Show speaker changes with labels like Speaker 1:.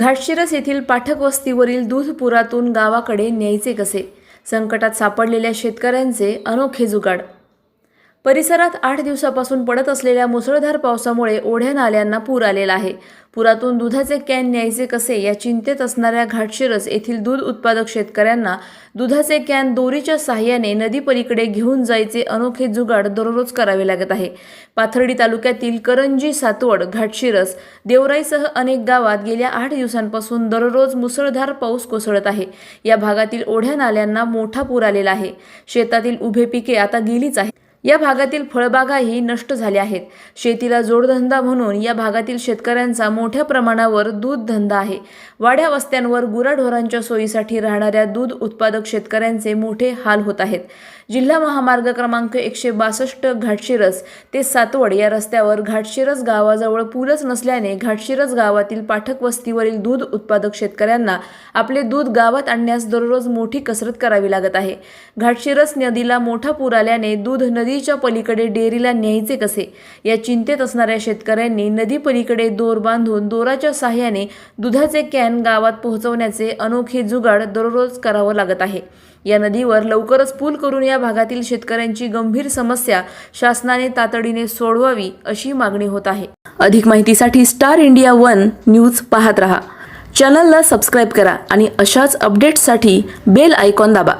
Speaker 1: घाटशिरस येथील पाठक वस्तीवरील दूध पुरातून गावाकडे न्यायचे कसे? संकटात सापडलेल्या शेतकऱ्यांचे अनोखे जुगाड. परिसरात आठ दिवसापासून पडत असलेल्या मुसळधार पावसामुळे ओढ्या नाल्यांना पूर आलेला आहे. पुरातून दुधाचे कॅन न्यायचे कसे या चिंतेत असणाऱ्या घाटशिरस येथील दूध उत्पादक शेतकऱ्यांना दुधाचे कॅन दोरीच्या साह्याने नदीपलीकडे घेऊन जायचे अनोखे जुगाड दररोज करावे लागत आहे. पाथर्डी तालुक्यातील करंजी सातवड घाटशिरस देवराईसह अनेक गावात गेल्या आठ दिवसांपासून दररोज मुसळधार पाऊस कोसळत आहे. या भागातील ओढ्या नाल्यांना मोठा पूर आलेला आहे. शेतातील उभे पिके आता गेलीच आहेत. या भागातील फळबागाही नष्ट झाल्या आहेत. शेतीला जोडधंदा म्हणून या भागातील शेतकऱ्यांचा मोठ्या प्रमाणावर दूध धंदा आहे. वाड्या वस्त्यांवर गुराढोरांच्या सोयीसाठी राहणाऱ्या दूध उत्पादक शेतकऱ्यांचे मोठे हाल होत आहेत. जिल्हा महामार्ग क्रमांक एकशे बासष्ट घाटशिरस ते सातवड या रस्त्यावर घाटशिरस गावाजवळ पूलच नसल्याने घाटशिरस गावातील पाठक वस्तीवरील दूध उत्पादक शेतकऱ्यांना आपले दूध गावात आणण्यास दररोज मोठी कसरत करावी लागत आहे. घाटशिरस नदीला मोठा पूर आल्याने दूध नदी नदीच्या पलीकडे डेअरीला न्यायचे कसे? या चिंतेत असणाऱ्या शेतकऱ्यांनी नदी पलीकडे दोर बांधून दोराच्या साह्याने दुधाचे कॅन गावात पोहोचवण्याचे अनोखे जुगाड दररोज करावं लागत आहे. या नदीवर लवकरच पूल करून या भागातील शेतकऱ्यांची गंभीर समस्या शासनाने तातडीने सोडवावी अशी मागणी होत आहे. अधिक माहितीसाठी स्टार इंडिया वन न्यूज पाहत रहा. चॅनलला सबस्क्राईब करा आणि अशाच अपडेट्ससाठी बेल आयकॉन दाबा.